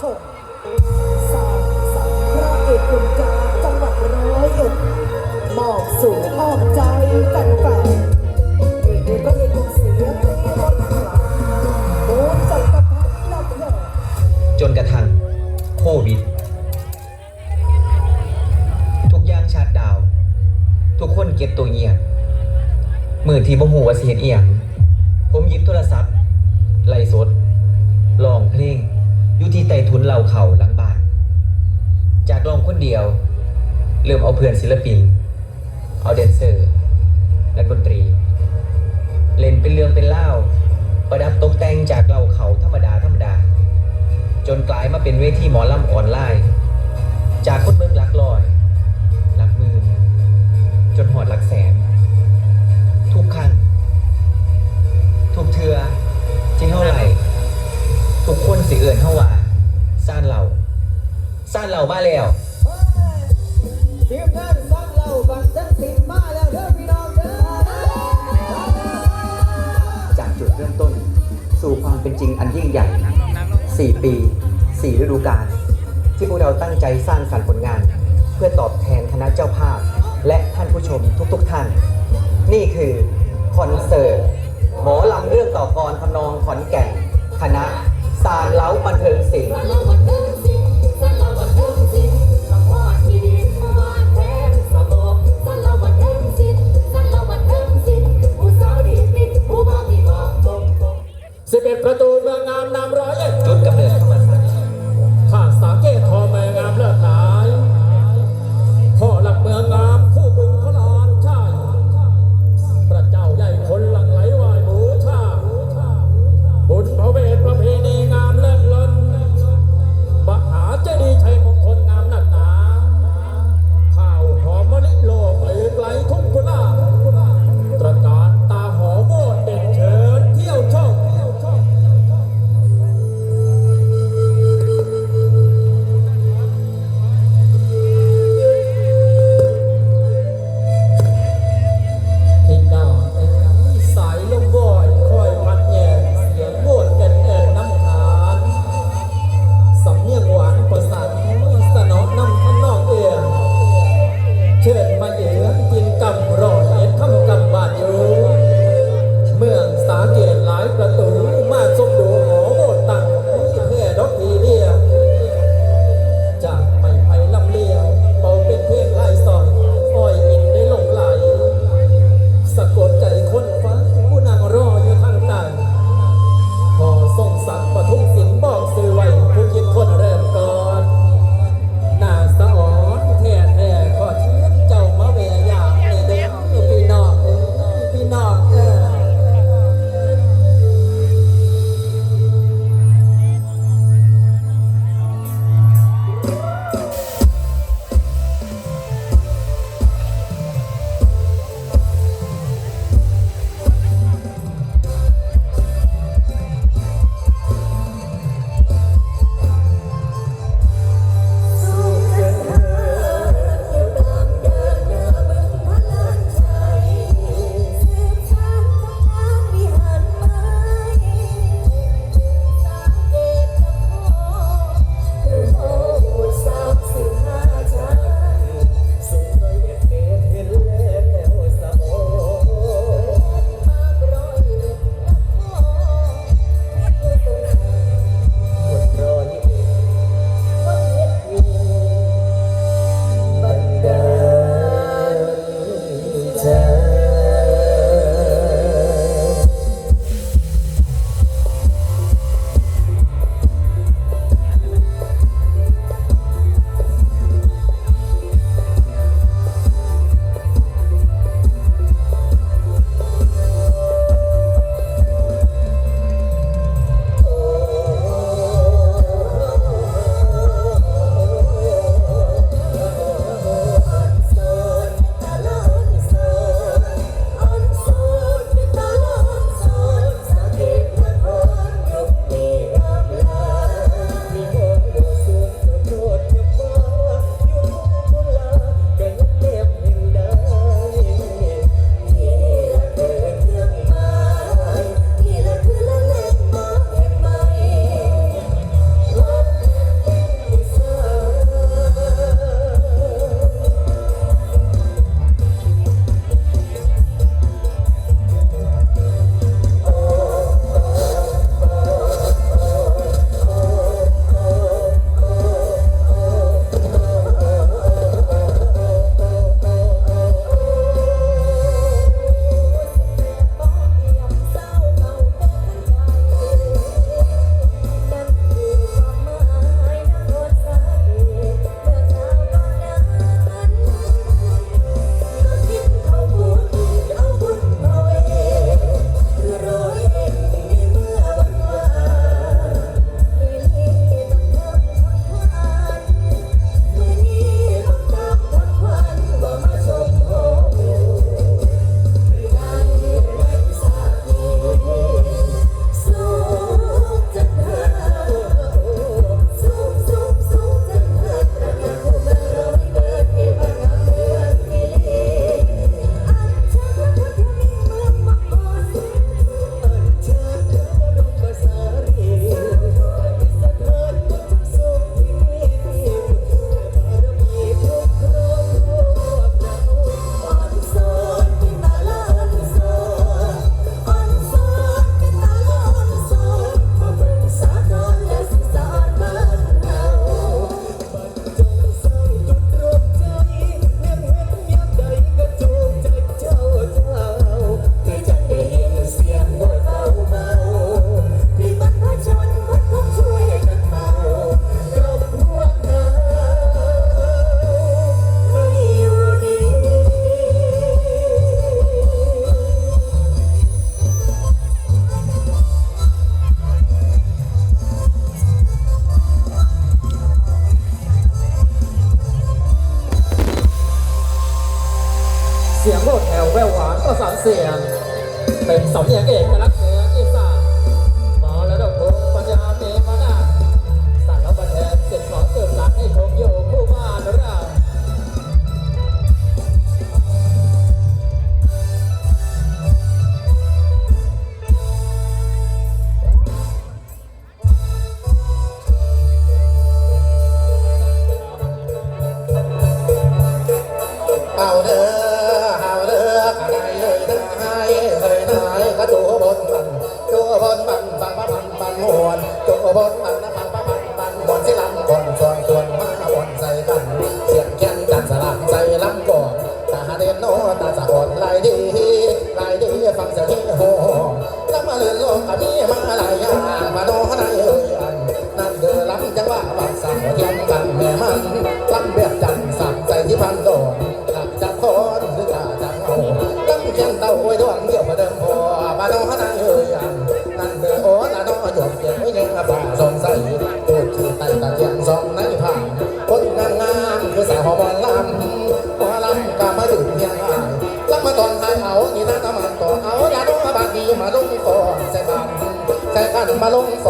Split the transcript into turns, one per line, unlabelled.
ชมสางสรรค์พระเอกคุณกาจังหวัดร้อยเอ็ดมอบสู่อ้อมใจแฟนๆนี่คือพระเอกเสียงเพลงรถคลังโดนจักรพรรดินักแข่
จนกระทั่งโควิด ทุกอย่างชาดดาว ทุกคนเก็บตัวเงียบมือที่บ่หูว่าสิเอียงผมหยิบโทรศัพท์ไล่สด ใต้ทุนเหล่าเขาหลังบ้าน จากร้องคนเดียว เริ่มเอาเพื่อนศิลปิน เอาแดนเซอร์และดนตรี เล่นเป็นเรื่องเป็นเล่า ประดับตกแต่งจากเหล่าเขาธรรมดาธรรมดา จนกลายมาเป็นเวทีหมอลำออนไลน์ จากคนเมืองหลักลอย หลักหมื่นจนหอดหลัก เรามาแล้ว
ทีมงานสร้างเราบันเทิงศิลป์มาแล้วเด้อพี่น้องเด้อ
จากจุดเริ่มต้น สู่ความเป็นจริงอันยิ่งใหญ่ 4 ปี 4 ฤดูกาลที่พวกเราตั้งใจสร้างสรรค์ผลงาน เพื่อตอบแทนคณะเจ้าภาพ และท่านผู้ชมทุกๆท่าน นี่คือคอนเสิร์ตหมอลำเรื่องต่อกรทำนองขอนแก่น คณะสารเล้าบันเทิงศิลป์
มาลงส